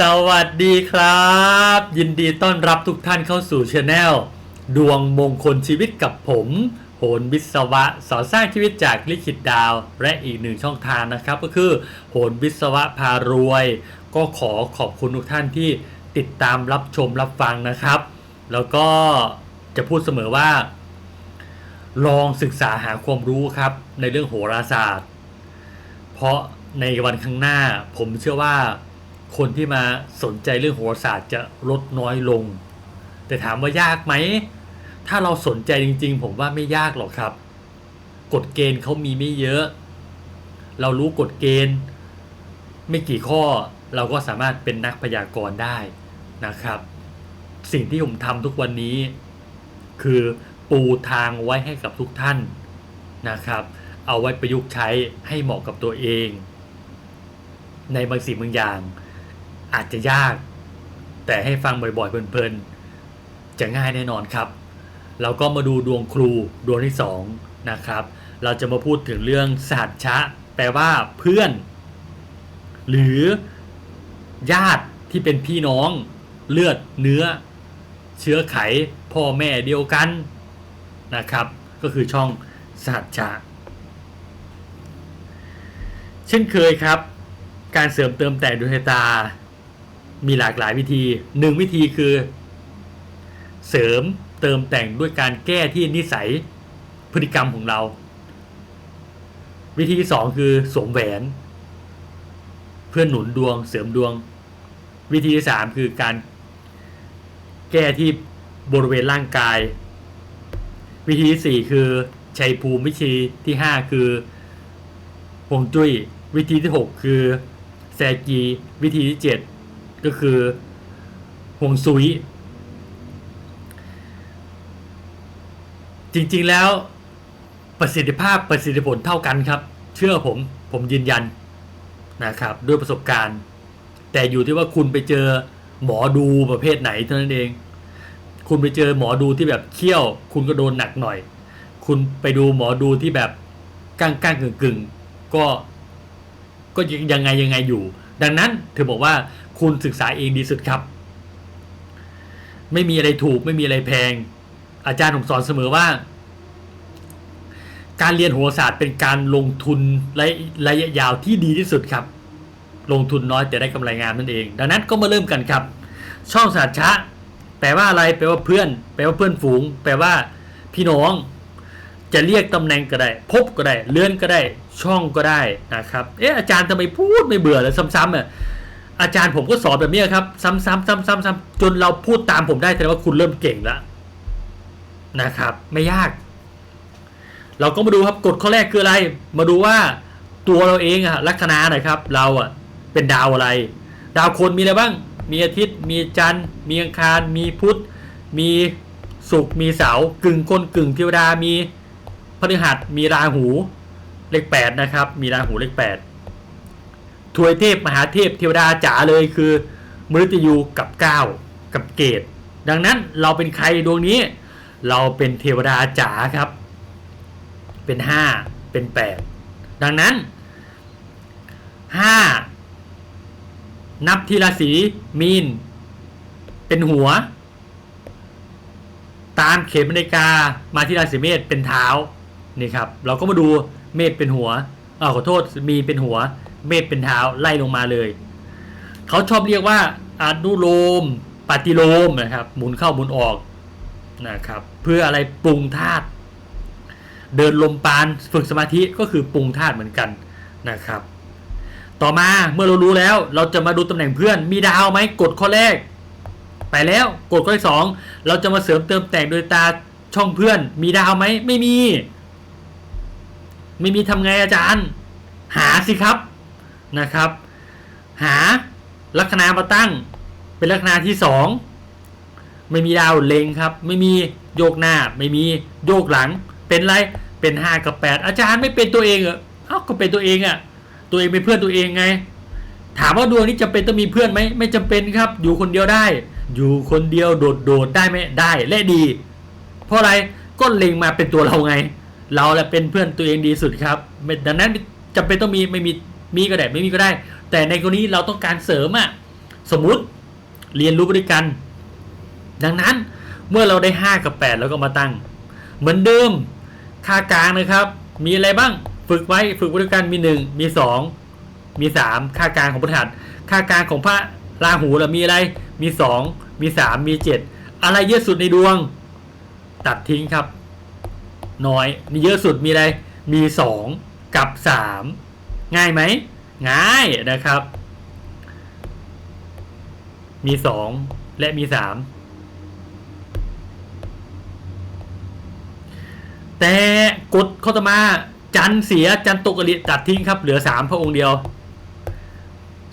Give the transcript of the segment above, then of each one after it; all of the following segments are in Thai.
สวัสดีครับ ยินดีต้อนรับทุกท่านเข้าสู่ช anel ดวงมงคลชีวิตกับผม โหนวิศวะสอนสร้างชีวิตจากลิขิตดาว และอีกหนึ่งช่องทางนะครับ ก็คือ โหนวิศวะพารวย ก็ขอขอบคุณทุกท่านที่ติดตามรับชมรับฟังนะครับ แล้วก็จะพูดเสมอว่า ลองศึกษาหาความรู้ครับ ในเรื่องโหราศาสตร์ เพราะในวันข้างหน้าผมเชื่อว่า คนที่มาสนใจเรื่องโหราศาสตร์จะลดน้อยลง แต่ถามว่ายากไหม ถ้าเราสนใจจริง ๆ ผมว่าไม่ยากหรอกครับ กฎเกณฑ์เขามีไม่เยอะ เรารู้กฎเกณฑ์ ไม่กี่ข้อเราก็สามารถเป็นนักพยากรณ์ได้นะครับ สิ่งที่ผมทำทุกวันนี้ คือปูทางไว้ให้กับทุกท่านนะครับ เอาไว้ประยุกต์ใช้ให้เหมาะกับตัวเอง ในบางสิ่งบางอย่าง อาจจะยาก แต่ให้ฟังบ่อยๆเพลินๆจะง่ายแน่นอนครับ เราก็มาดูดวงครูดวงที่สองนะครับเราจะมาพูดถึงเรื่องสหัชชะ แปลว่าเพื่อน หรือญาติที่เป็นพี่น้องเลือดเนื้อ เชื้อไข พ่อแม่เดียวกันนะครับ ก็คือช่องสหัชชะ เช่นเคยครับ การเสริมเติมแต่งดวงชะตา มีหลากหลายวิธีหนึ่งวิธีคือ เสริมเติมแต่งด้วยการแก้ที่นิสัยพฤติกรรมของเรา วิธีที่สองคือสวมแหวน เพื่อหนุนดวง เสริมดวง วิธีที่สามคือการ แก้ที่บริเวณร่างกาย วิธีที่สี่คือชัยภูมิวิธีที่ห้าคือฮวงจุ้ยวิธีที่หกคือแซกี วิธีที่เจ็ด ก็คือฮวงซุย จริงๆแล้วประสิทธิภาพประสิทธิผลเท่ากันครับ เชื่อผมผมยืนยันนะครับด้วยประสบการณ์ แต่อยู่ที่ว่าคุณไปเจอหมอดูประเภทไหนเท่านั้นเอง คุณไปเจอหมอดูที่แบบเคี่ยว คุณก็โดนหนักหน่อย คุณไปดูหมอดูที่แบบก้างก้างกึ่งกึ่งก็ก็ยังไงยังไงอยู่ ดังนั้นถือบอกว่า คุณศึกษาเองดีสุดครับ ไม่มีอะไรถูกไม่มีอะไรแพง อาจารย์ผมสอนเสมอว่า การเรียนโหราศาสตร์เป็นการลงทุนระยะระยะยาวที่ดีที่สุดครับ ลงทุนน้อยแต่ได้กำไรงามนั่นเอง ดังนั้นก็มาเริ่มกันครับ ช่องศาสตร์ชะ แปลว่าอะไร แปลว่าเพื่อน แปลว่าเพื่อนฝูง แปลว่า พี่น้องจะเรียกตำแหน่งก็ได้ พบก็ได้ เลื่อนก็ได้ ช่องก็ได้นะครับ เอ๊ะอาจารย์ทำไมพูดไม่เบื่อเลยซ้ำๆอะ อาจารย์ผมก็สอนแบบนี้ครับ ซ้ำๆซ้ำๆๆจนเราพูดตามผมได้แสดงว่าคุณเริ่มเก่งแล้วนะครับ ไม่ยาก เราก็มาดูครับกฎข้อแรกคืออะไร มาดูว่าตัวเราเองอะลัคนาหน่อยครับ เราอะเป็นดาวอะไร ดาวคนมีอะไรบ้าง มีอาทิตย์ มีจันทร์ มีอังคาร มีพุธ มีศุกร์ มีเสาร์กึ่งคนกึ่งเทวดา มีพฤหัส มีราหู เลขแปดนะครับ มีราหูเลขแปด ถวยเทพมหาเทพเทวดาจ๋าเลยคือมฤตยูกับก้าวกับเกตดังนั้นเราเป็นใครดวงนี้ เราเป็นเทวดาจ๋าครับ เป็นห้าเป็นแปดดังนั้นห้านับทีราศีมีน เป็นหัว ตามเข็มนาฬิกามาที่ราศีเมษเป็นเท้านี่ครับ เราก็มาดูเมษเป็นหัวเออขอโทษมีเป็นหัว เมษเป็นเท้าไล่ลงมาเลย เขาชอบเรียกว่าอานุโลมปฏิโลมนะครับ หมุนเข้าหมุนออกนะครับ เพื่ออะไรปรุงธาตุเดินลมปานฝึกสมาธิก็คือปรุงธาตุเหมือนกันนะครับ ต่อมาเมื่อเรารู้แล้วเราจะมาดูตำแหน่งเพื่อน มีดาวไหมกดข้อแรก ไปแล้วกดข้อที่สองเราจะมาเสริมเติมแต่งโดยตาช่องเพื่อน มีดาวไหมไม่มี ไม่มีทำไงอาจารย์ หาสิครับ นะครับ หาลัคนามาตั้ง เป็นลัคนาที่สองไม่มีดาวเลงครับ ไม่มีโยกหน้า ไม่มีโยกหลัง เป็นไรเป็นห้ากับแปดอาจารย์ไม่เป็นตัวเองเหรอเอ้าก็เป็นตัวเองอะ่ะตัวเองเป็นเพื่อนตัวเองไง ถามว่าดวงนี้จำเป็นต้องมีเพื่อนไหมไม่จำเป็นครับ อยู่คนเดียวได้ อยู่คนเดียวโดดโดดๆได้ไหมได้และดี เพราะอะไรก็เล็งมาเป็นตัวเราไง เราแหละเป็นเพื่อนตัวเองดีสุดครับดังนั้นจำเป็นต้องมีไม่มี มีก็ได้ไม่มีก็ได้ แต่ในกรณีเราต้องการเสริมอะสมมุติเรียนรู้ไปด้วยกัน ดังนั้นเมื่อเราได้ 5 กับ 8 แล้วก็มาตั้ง เหมือนเดิมค่ากลางนะครับ มีอะไรบ้างฝึกไว้ฝึกไปด้วยกันมี 1 มี 2 มี 3 ค่ากลางของพระหัตถ์ค่ากลางของพระราหูล่ะมีอะไรมี 2 มี 3 มี 7 อะไรเยอะสุดในดวง ตัดทิ้งครับ น้อยนี่เยอะสุดมีอะไรมี 2 กับ 3 ง่ายไหมง่ายนะครับ มี 2 และมี 3 แต่กฎข้อต่อมาจันเสียจันตกอริตัดทิ้งครับ เหลือ 3 พระองค์เดียว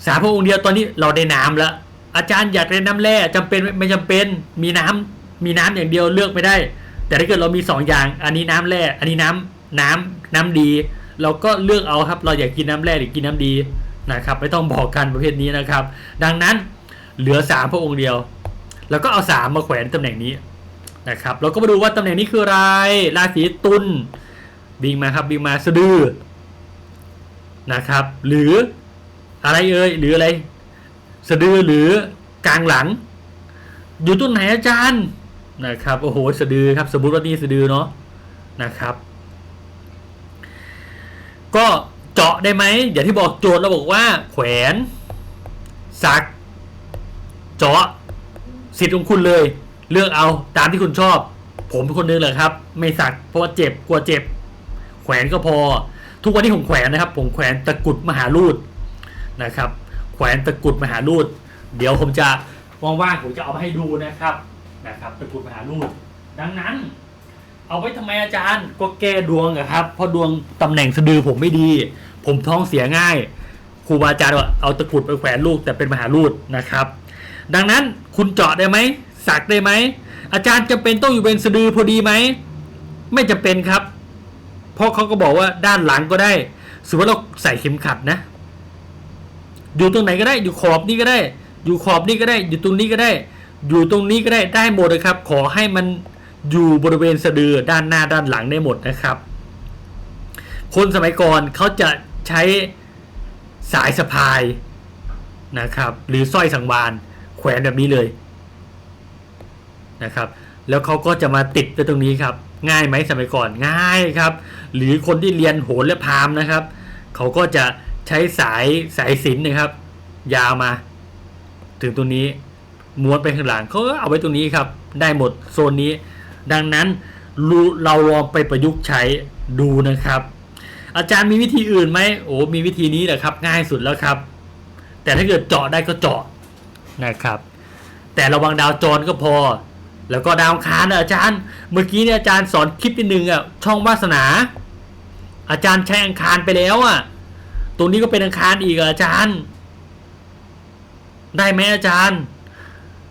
สามพระองค์เดียวตอนนี้เราได้น้ำแล้วอาจารย์อยากได้น้ำแร่จำเป็นไม่ไม่จำเป็นมีน้ำมีน้ำอย่างเดียวเลือกไม่ได้ แต่ถ้าเกิดเรามีสองอย่าง อันนี้น้ำแร่อันนี้น้ำน้ำน้ำดี เราก็เลือกเอาครับ เราอยากกินน้ำแร่หรือกินน้ำดีนะครับ ไม่ต้องบอกกันประเภทนี้นะครับ ดังนั้นเหลือสามพระองค์เดียว แล้วก็เอาสามมาแขวนตำแหน่งนี้นะครับ เราก็มาดูว่าตำแหน่งนี้คืออะไร ราศีตุลบิงมาครับบิงมาสะดือนะครับ หรืออะไรเอ่ยหรืออะไร สะดือหรือกลางหลัง อยู่ต้นไหนอาจารย์นะครับโอ้โหสะดือครับสมมติว่านี่สะดือเนาะนะครับ ก็เจาะได้ไหมอย่างที่บอกโจทย์เราบอกว่า แขวน สัก เจาะสิทธิ์ของคุณเลย เลือกเอาตามที่คุณชอบ ผมเป็นคนนึงเลยครับ ไม่สักเพราะว่าเจ็บกลัวเจ็บ แขวนก็พอ ทุกวันที่ผมแขวนนะครับ ผมแขวนตะกุดมหาลูดนะครับ แขวนตะกุดมหาลูดเดี๋ยวผมจะว่างๆผมจะเอามาให้ดูนะครับนะครับตะกุดมหาลูดดังนั้น เอาไว้ทำไมอาจารย์ ก็แก้ดวงอะครับ เพราะดวงตำแหน่งสะดือผมไม่ดี ผมท้องเสียง่าย ครูบาอาจารย์ว่าเอาตะกรุดไปแขวนลูกแต่เป็นมหาลูดนะครับ ดังนั้นคุณเจาะได้ไหมสักได้ไหม อาจารย์จำเป็นต้องอยู่เป็นสะดือพอดีไหม ไม่จำเป็นครับ เพราะเขาก็บอกว่าด้านหลังก็ได้ สมมติเราใส่เข็มขัดนะ อยู่ตรงไหนก็ได้ อยู่ขอบนี้ก็ได้ อยู่ขอบนี้ก็ได้ อยู่ตรงนี้ก็ได้ อยู่ตรงนี้ก็ได้ ได้หมดนะครับ ขอให้มัน อยู่บริเวณสะดือด้านหน้าด้านหลังได้หมดนะครับ คนสมัยก่อนเขาจะใช้สายสะพายนะครับ หรือสร้อยสังวานแขวนแบบนี้เลยนะครับ แล้วเขาก็จะมาติดไว้ตรงนี้ครับ ง่ายไหมสมัยก่อนง่ายครับ หรือคนที่เรียนโหรและพามนะครับเขาก็จะใช้สายสายสินนะครับ ยาวมา ถึงตรงนี้ม้วนไปข้างหลังเขาก็เอาไว้ตรงนี้ครับ ได้หมดโซนนี้ ดังนั้นเราลองไปประยุกต์ใช้ดูนะครับ อาจารย์มีวิธีอื่นไหมโอ้มีวิธีนี้แหละครับ ง่ายสุดแล้วครับ แต่ถ้าเกิดเจาะได้ก็เจาะนะครับ แต่ระวังดาวจรก็พอ แล้วก็ดาวคานะอาจารย์ เมื่อกี้เนี่ยอาจารย์สอนคลิปนิดนึงอะช่องวาสนา อาจารย์ใช้อังคารไปแล้วอะตรงนี้ก็เป็นอังคารอีกอาจารย์ ได้ไหมอาจารย์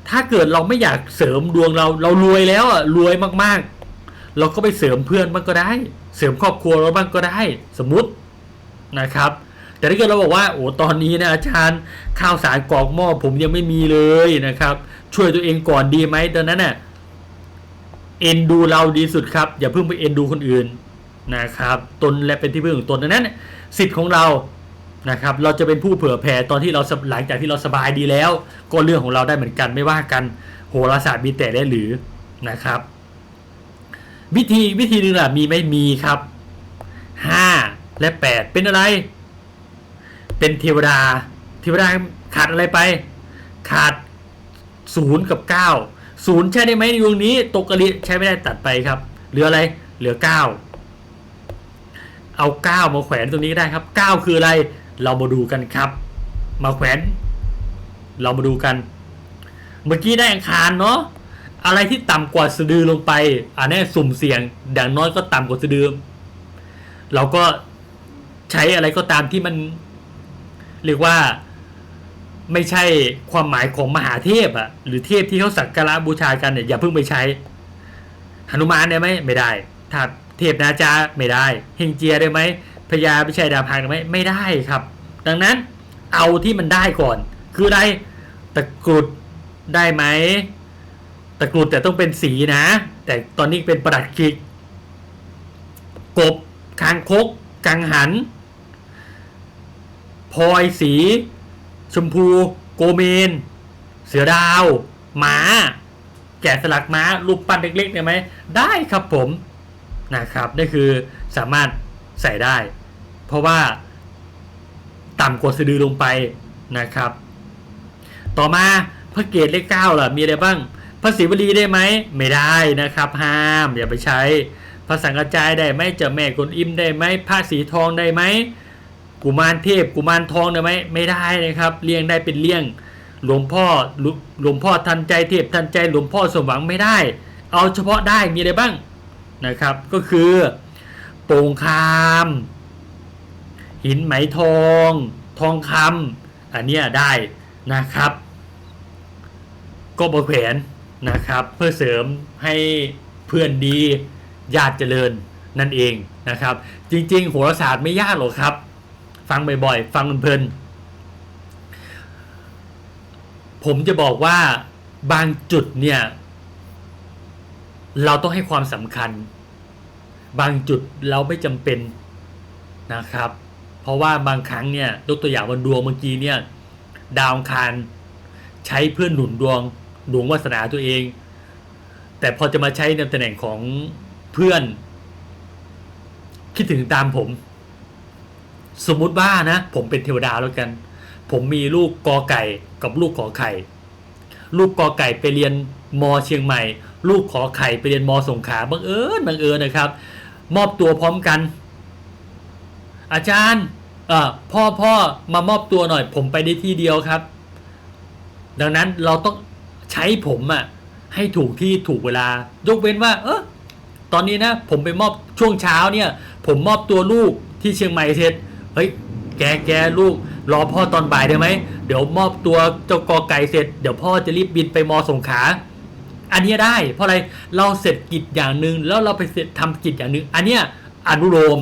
ถ้าเกิดเราไม่อยากเสริมดวงเรา เรารวยแล้วอะรวยมากๆ เราก็ไปเสริมเพื่อนบ้างก็ได้ เสริมครอบครัวเราบ้างก็ได้ สมมตินะครับ แต่ถ้าเกิดเราบอกว่าโอ้ตอนนี้นะอาจารย์ข้าวสารกรอกหม้อผมยังไม่มีเลยนะครับ ช่วยตัวเองก่อนดีไหมตอนนั้นน่ะเอ็นดูเราดีสุดครับ อย่าเพิ่งไปเอ็นดูคนอื่นนะครับ ตนและเป็นที่พึ่งของตนดังนั้นสิทธิ์ของเรา นะครับเราจะเป็นผู้เผื่อแผ่ตอนที่เราหลังจากที่เราสบายดีแล้ว ก็เรื่องของเราได้เหมือนกันไม่ว่ากันโหราศาสตร์มีแต่ได้หรือนะครับ วิธีวิธีหนึ่งล่ะมีไหมมีครับห้าและแปดเป็นอะไร เป็นเทวดา เทวดาขาดอะไรไป ขาดศูนย์กับเก้าศูนย์ใช่ได้ไหมในดวงนี้ตกกะลิใช้ไม่ได้ตัดไปครับ เหลืออะไรเหลือเก้าเอาเก้ามาแขวนตรงนี้ได้ครับเก้าคืออะไร เรามาดูกันครับ มาแขวน เรามาดูกัน เมื่อกี้ได้อังคารเนาะอะไรที่ต่ำกว่าสะดือลงไป อันนี้สุ่มเสี่ยงอย่างน้อยก็ต่ำกว่าสะดือเราก็ใช้อะไรก็ตามที่มัน เรียกว่าไม่ใช่ความหมายของมหาเทพอะหรือเทพที่เขาสักการะบูชากันเนี่ยอย่าเพิ่งไปใช้หนุมานได้ไหมไม่ได้ถ้าเทพนาจาไม่ได้ เฮงเจียได้ไหม พญาพิชัยดาบหักได้ไหมไม่ได้ครับ ดังนั้นเอาที่มันได้ก่อน คืออะไรตะกรุดได้ไหมตะกรุดแต่ต้องเป็นสีนะ แต่ตอนนี้เป็นประดัดคิกกบคางคกกังหันพลอยสี ชมพู โกเมน เสือดาวหมาแกะสลักม้ารูปปั้นเล็กๆได้ไหมได้ครับผมนะครับนี่คือสามารถใส่ได้ เพราะว่าต่ำกว่าสะดือลงไปนะครับ ต่อมาพระเกตเลขเก้าล่ะมีอะไรบ้างพระศิวลีได้ไหมไม่ได้นะครับ ห้ามอย่าไปใช้พระสังกจายได้ไหมเจ้าแม่กวนอิมได้ไหมพระสีทองได้ไหมกุมารเทพกุมารทองได้ไหมไม่ได้นะครับเลี่ยงได้เป็นเลี่ยงหลวงพ่อหลวหลวงพ่อทันใจเทพทันใจหลวงพ่อสมหวังไม่ได้ เอาเฉพาะได้มีอะไรบ้างนะครับ ก็คือโป่งคาม หินไหมทอง ทองคำอันเนี้ยได้นะครับ ก็บแขวนนะครับ เพื่อเสริมให้เพื่อนดีญาติเจริญนั่นเองนะครับ จริง ๆ โหราศาสตร์ไม่ยากหรอกครับ ฟังบ่อยๆ ฟังเพลินๆผมจะบอกว่าบางจุดเนี่ยเราต้องให้ความสำคัญ บางจุดเราไม่จำเป็นนะครับ เพราะว่าบางครั้งเนี่ยยกตัวอย่างวันดวงเมื่อกี้เนี่ยดาวคารใช้เพื่อนหนุนดวงดวงวาสนาตัวเอง แต่พอจะมาใช้ในตำแหน่งของเพื่อน คิดถึงตามผม สมมุติว่านะ ผมเป็นเทวดาแล้วกัน ผมมีลูกกอไก่กับลูกขอไข่ ลูกกอไก่ไปเรียนมเชียงใหม่ ลูกขอไข่ไปเรียนมสงขลาบังเอิญบังเอิญนะครับ มอบตัวพร้อมกัน อาจารย์เออพ่อพ่อมามอบตัวหน่อย ผมไปได้ที่เดียวครับ ดังนั้นเราต้องใช้ผมอะให้ถูกที่ถูกเวลา ยกเว้นว่า เออตอนนี้นะ ผมไปมอบช่วงเช้าเนี่ย ผมมอบตัวลูกที่เชียงใหม่เสร็จเฮ้ยแกแกลูก รอพ่อตอนบ่ายได้ไหมเดี๋ยวมอบตัวเจ้ากอไก่เสร็จ เดี๋ยวพ่อจะรีบบินไปมอสงขา อันนี้ได้ เพราะอะไรเราเสร็จกิจอย่างหนึ่งแล้วเราไปเสร็จทำกิจอย่างหนึ่งอันเนี้ยอนุโลม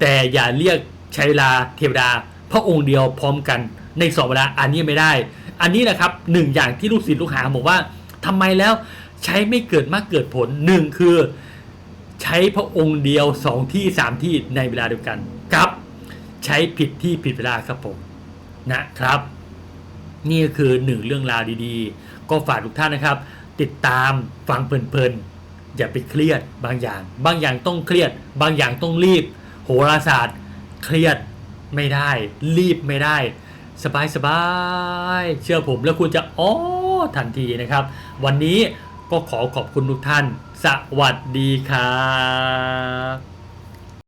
แต่อย่าเรียกใช้เวลาเทวดา พระองค์เดียวพร้อมกันในสองเวลาอันนี้ไม่ได้ อันนี้แหละครับหนึ่งอย่างที่ลูกศิษย์ลูกหาบอกว่าทำไมแล้วใช้ไม่เกิดมากเกิดผลหนึ่งคือ ใช้พระองค์เดียวสองที่สามที่ในเวลาเดียวกันกับ ใช้ผิดที่ผิดเวลาครับผมนะครับ นี่ก็คือหนึ่งเรื่องราวดีๆ ก็ฝากทุกท่านนะครับ ติดตามฟังเพลินๆอย่าไปเครียดบางอย่าง บางอย่างต้องเครียด บางอย่างต้องรีบ โหราศาสตร์ เครียดไม่ได้ รีบไม่ได้ สบายสบายๆเชื่อผมแล้วคุณจะอ๋อทันทีนะครับ วันนี้ก็ขอขอบคุณทุกท่าน สวัสดีครับ